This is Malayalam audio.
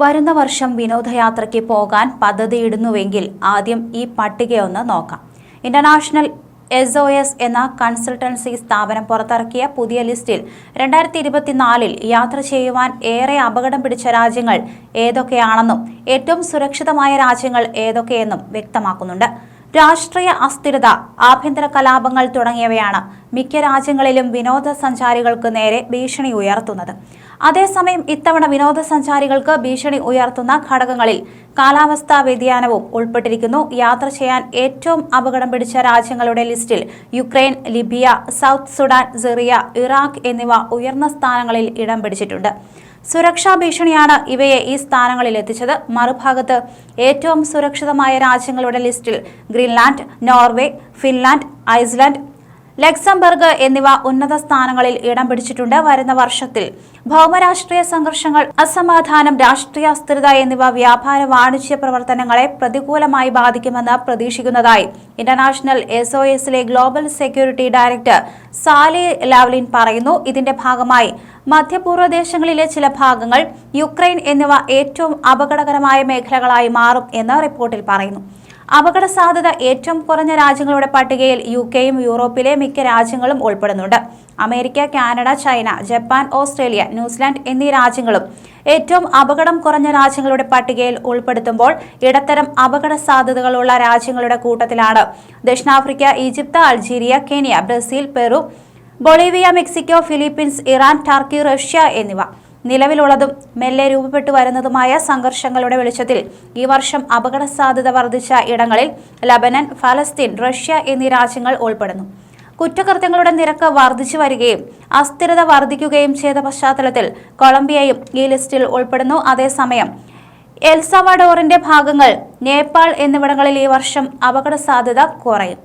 വരുന്ന വർഷം വിനോദയാത്രയ്ക്ക് പോകാൻ പദ്ധതിയിടുന്നുവെങ്കിൽ ആദ്യം ഈ പട്ടികയൊന്ന് നോക്കാം. ഇന്റർനാഷണൽ എസ് ഒ എസ് എന്ന കൺസൾട്ടൻസി സ്ഥാപനം പുറത്തിറക്കിയ പുതിയ ലിസ്റ്റിൽ രണ്ടായിരത്തി ഇരുപത്തിനാലിൽ യാത്ര ചെയ്യുവാൻ ഏറെ അപകടം പിടിച്ച രാജ്യങ്ങൾ ഏതൊക്കെയാണെന്നും ഏറ്റവും സുരക്ഷിതമായ രാജ്യങ്ങൾ ഏതൊക്കെയെന്നും വ്യക്തമാക്കുന്നുണ്ട്. രാഷ്ട്രീയ അസ്ഥിരത ആഭ്യന്തര കലാപങ്ങൾ തുടങ്ങിയവയാണ് മിക്ക രാജ്യങ്ങളിലും വിനോദസഞ്ചാരികൾക്ക് നേരെ ഭീഷണി ഉയർത്തുന്നത്. അതേസമയം ഇത്തവണ വിനോദസഞ്ചാരികൾക്ക് ഭീഷണി ഉയർത്തുന്ന ഘടകങ്ങളിൽ കാലാവസ്ഥാ വ്യതിയാനവും ഉൾപ്പെട്ടിരിക്കുന്നു. യാത്ര ചെയ്യാൻ ഏറ്റവും അപകടം പിടിച്ച രാജ്യങ്ങളുടെ ലിസ്റ്റിൽ Ukraine Libya South Sudan Syria Iraq എന്നിവ ഉയർന്ന സ്ഥാനങ്ങളിൽ ഇടം പിടിച്ചിട്ടുണ്ട്. സുരക്ഷാ ഭീഷണിയാണ് ഇവയെ ഈ സ്ഥാനങ്ങളിൽ എത്തിച്ചത്. മറുഭാഗത്ത് ഏറ്റവും സുരക്ഷിതമായ രാജ്യങ്ങളുടെ ലിസ്റ്റിൽ Greenland Norway Finland Iceland Luxembourg എന്നിവ ഉന്നത സ്ഥാനങ്ങളിൽ ഇടം പിടിച്ചിട്ടുണ്ട് വരുന്ന വർഷത്തിൽ. ഭൗമരാഷ്ട്രീയ സംഘർഷങ്ങൾ അസമാധാനം രാഷ്ട്രീയ അസ്ഥിരത എന്നിവ വ്യാപാര വാണിജ്യ പ്രവർത്തനങ്ങളെ പ്രതികൂലമായി ബാധിക്കുമെന്ന് പ്രതീക്ഷിക്കുന്നതായി ഇന്റർനാഷണൽ എസ് ഒ എസിലെ global security director Sally Llewellyn പറയുന്നു. ഇതിന്റെ ഭാഗമായി മധ്യപൂർവ ദേശങ്ങളിലെ ചില ഭാഗങ്ങൾ യുക്രൈൻ എന്നിവ ഏറ്റവും അപകടകരമായ മേഖലകളായി മാറും എന്ന് റിപ്പോർട്ടിൽ പറയുന്നു. അപകട സാധ്യത ഏറ്റവും കുറഞ്ഞ രാജ്യങ്ങളുടെ പട്ടികയിൽ യു കെയും യൂറോപ്പിലെ മിക്ക രാജ്യങ്ങളും ഉൾപ്പെടുന്നുണ്ട്. America Canada China Japan Australia New Zealand എന്നീ രാജ്യങ്ങളും ഏറ്റവും അപകടം കുറഞ്ഞ രാജ്യങ്ങളുടെ പട്ടികയിൽ ഉൾപ്പെടുത്തുമ്പോൾ ഇടത്തരം അപകട സാധ്യതകളുള്ള രാജ്യങ്ങളുടെ കൂട്ടത്തിലാണ്. ദക്ഷിണാഫ്രിക്ക Egypt Algeria Kenya Brazil Peru Bolivia Mexico Philippines Iran Turkey Russia എന്നിവ. നിലവിലുള്ളതും മെല്ലെ രൂപപ്പെട്ടു വരുന്നതുമായ സംഘർഷങ്ങളുടെ വെളിച്ചത്തിൽ ഈ വർഷം അപകട സാധ്യത വർദ്ധിച്ച ഇടങ്ങളിൽ ലബനൻ ഫലസ്തീൻ റഷ്യ എന്നീ രാജ്യങ്ങൾ ഉൾപ്പെടുന്നു. കുറ്റകൃത്യങ്ങളുടെ നിരക്ക് വർദ്ധിച്ചു വരികയും അസ്ഥിരത വർദ്ധിക്കുകയും ചെയ്ത പശ്ചാത്തലത്തിൽ കൊളംബിയയും ഈ ലിസ്റ്റിൽ ഉൾപ്പെടുന്നു. അതേസമയം എൽസവാഡോറിന്റെ ഭാഗങ്ങൾ നേപ്പാൾ എന്നിവിടങ്ങളിൽ ഈ വർഷം അപകട സാധ്യത കുറയും.